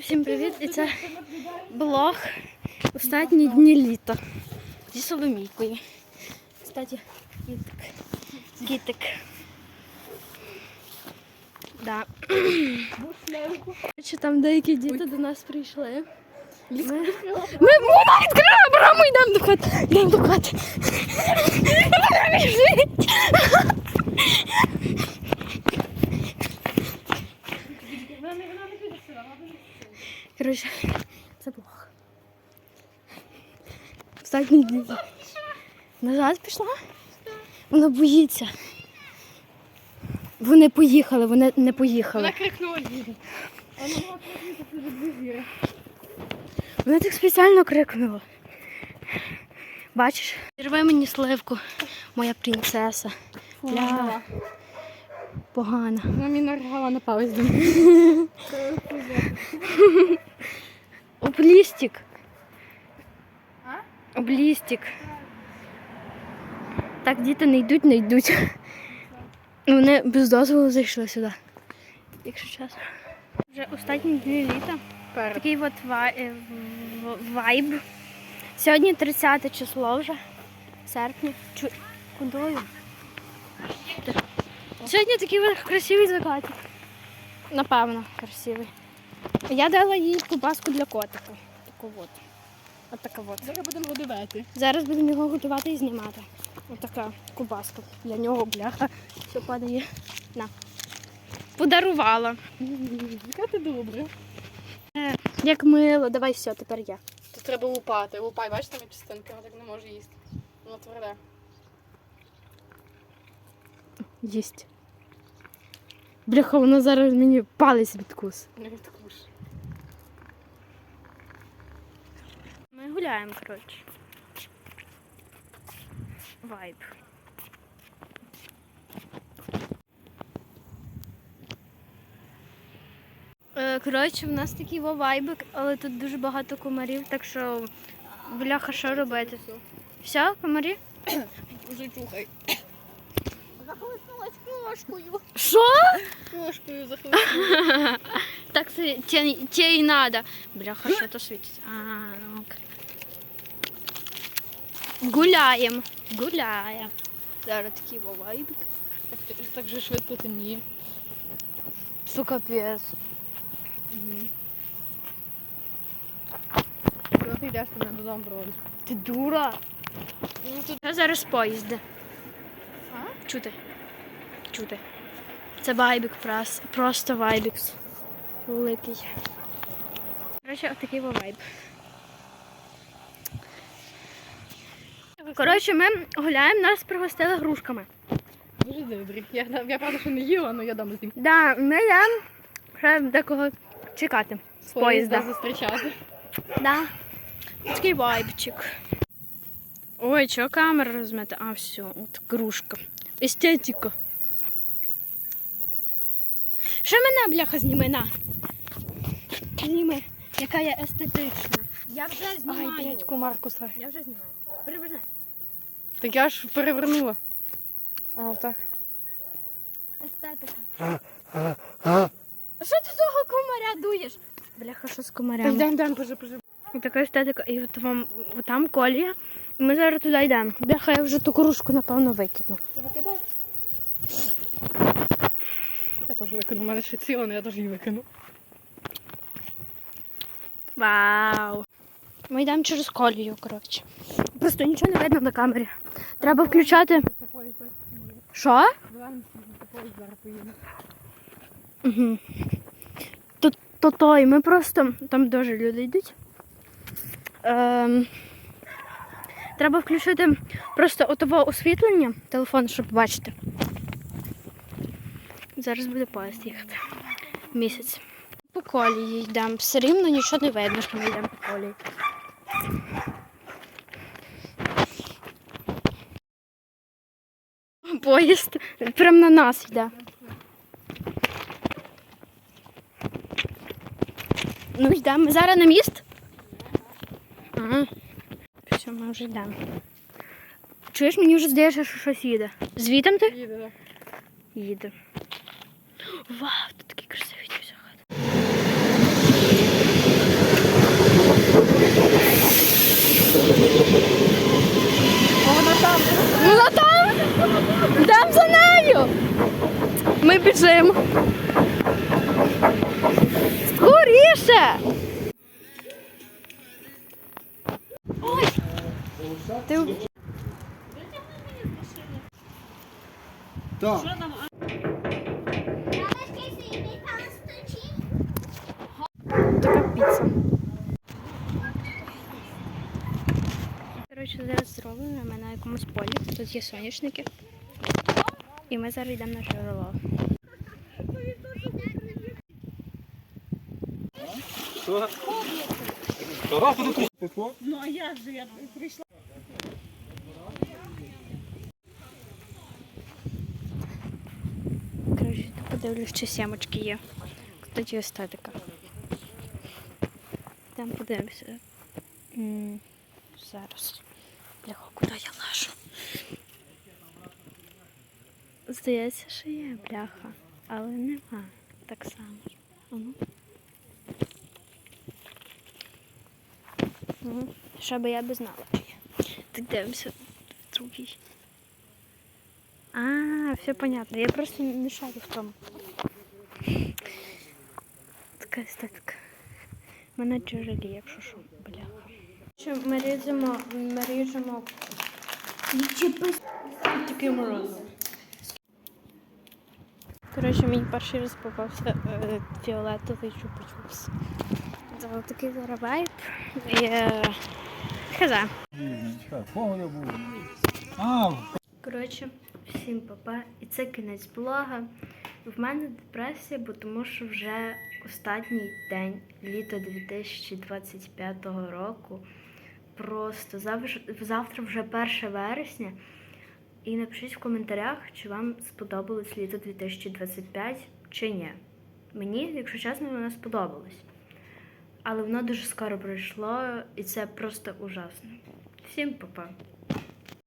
Всім привіт! І це блог останні дні літа зі Соломійкою. Кстати, кітик. Кітик. Да. Там деякі діти до нас прийшли. Ми, ми, вона відкрила браму, йдемо до хати. Йдемо до хати. Вона біжить. Коротше, це блог. Останні дні. Назад пішла? Вона боїться. Вони поїхали, вони не поїхали. Вона крикнула. Вона дуже дві Вона так спеціально крикнула. Бачиш? Рви мені сливку, моя принцеса. Ля, погана. Вона мені нарвала на палець. Облістик. А? Облістик. Так, діти не йдуть, не йдуть. Вони без дозволу зайшли сюди. Якщо чесно. Вже останні дні літа. Такий от вай- е, вайб. Сьогодні 30 число вже. Серпня. Чу... Кудою? Сьогодні такий красивий закатик. Напевно, красивий. Я дала їй кубаску для котика. Таку от. От така от. Зараз будемо годувати. Зараз будемо його готувати і знімати. Отака кубаска. Для нього бляха. Все падає. На. Подарувала. Яка ти добре. Е, Як мило, давай все, тепер я. Тут треба лупати. Лупай, бачиш, там є частинки, вона так не може їсти. Воно тверде. Їсть. Бляха, вона зараз мені палець відкус. Не відкуш. Гуляємо, коротше. Вайб. Е, Коротше, в нас такий во вайбик, але тут дуже багато комарів, так що бляха, що робити? Все, комарі? Уже чухай. Захлиснулась кошкою. Що? Кошкою захлиснулась. Так це те, те і надо. Бляха, що то світиться. А, ну, ок. Гуляємо. Гуляємо. Зараз такий во вайбик. Так, ти- так же швидко ти ні. Сука, пес. Коли ти йдеш, ти мене додому проводиш. Ти дура. Ну, тут Я зараз поїзди. А? Чути. Чути. Це вайбік просто вайбікс. Великий. Коротше, отакий вайб. Коротше, ми гуляємо, нас пригостили грушками. дуже добрі. Я, я правда, що не їла, але я дам з'їм. Да, ми йдемо ще декого чекати з поїзда. зустрічати. Да. Такий вайбчик. Ой, чого камера розмета? А, все, от кружка. Естетика. Що мене, бляха, зніми на? Зніми, яка я естетична. Я вже знімаю. Ай, блядь, комар кусає. Я вже знімаю. Переверни. Так я ж перевернула. А, так. Естетика. А що ти того комаря дуєш? Бляха, що з комарями? Йдем, пожи, пожи. І така естетика, і от вам от там колія. І ми зараз туди йдемо. Бляха, я вже ту кружку, напевно, викину. Це викидай. Теж викину, у мене ще ціла, але я теж її викину. Вау. Ми йдемо через колію, коротше. Просто нічого не видно на камері. Треба включати. Що? Угу. То, то той, ми просто. Там дуже люди йдуть. Ем, треба включити просто отого освітлення, телефон, щоб бачити. Зараз буде поїзд їхати. Місяць. По колії йдемо. Все рівно нічого не видно, що ми йдемо по колії. Поїзд прямо на нас йде. Ну йдемо. Зараз на міст? Ага. Все, ми вже йдемо. Чуєш, мені вже здається, що щось їде. Звітом ти? Їде, так. Їде. Вау, тут такі красиві дівчата. Вона ну, там. Вона там? Там за нею. Ми біжимо. Скоріше. Ой! Ти... Так. Що нам Коротше, зараз зроблено ми на якомусь полі. Тут є соняшники. І ми зараз йдемо на джерело. Ну а як же я прийшла? Коротше, подивлюсь, чи сімочки є. Кстати, естетика. Там подивимося. Зараз. Бляха, куди я лажу? Здається, що є бляха, але нема. Так само. Ну. Ну, що би я би знала, чи є. Так дивимося другий. А, все понятно. Я просто не шарю в тому. Така естетика. Мене джерелі, якщо що, бляха. Що ми ріжемо, ми ріжемо. Такий мороз. Коротше, мені перший раз попався е, фіолетовий чупа-чупс. Це такий зараз вайб. І, е. Погода була. Коротше, всім папа. І це кінець блога. В мене депресія, бо тому що вже останній день літа 2025 року. Просто завтра вже 1 вересня. І напишіть в коментарях, чи вам сподобалось літо 2025 чи ні. Мені, якщо чесно, воно сподобалось. Але воно дуже скоро пройшло, і це просто ужасно. Всім па-па.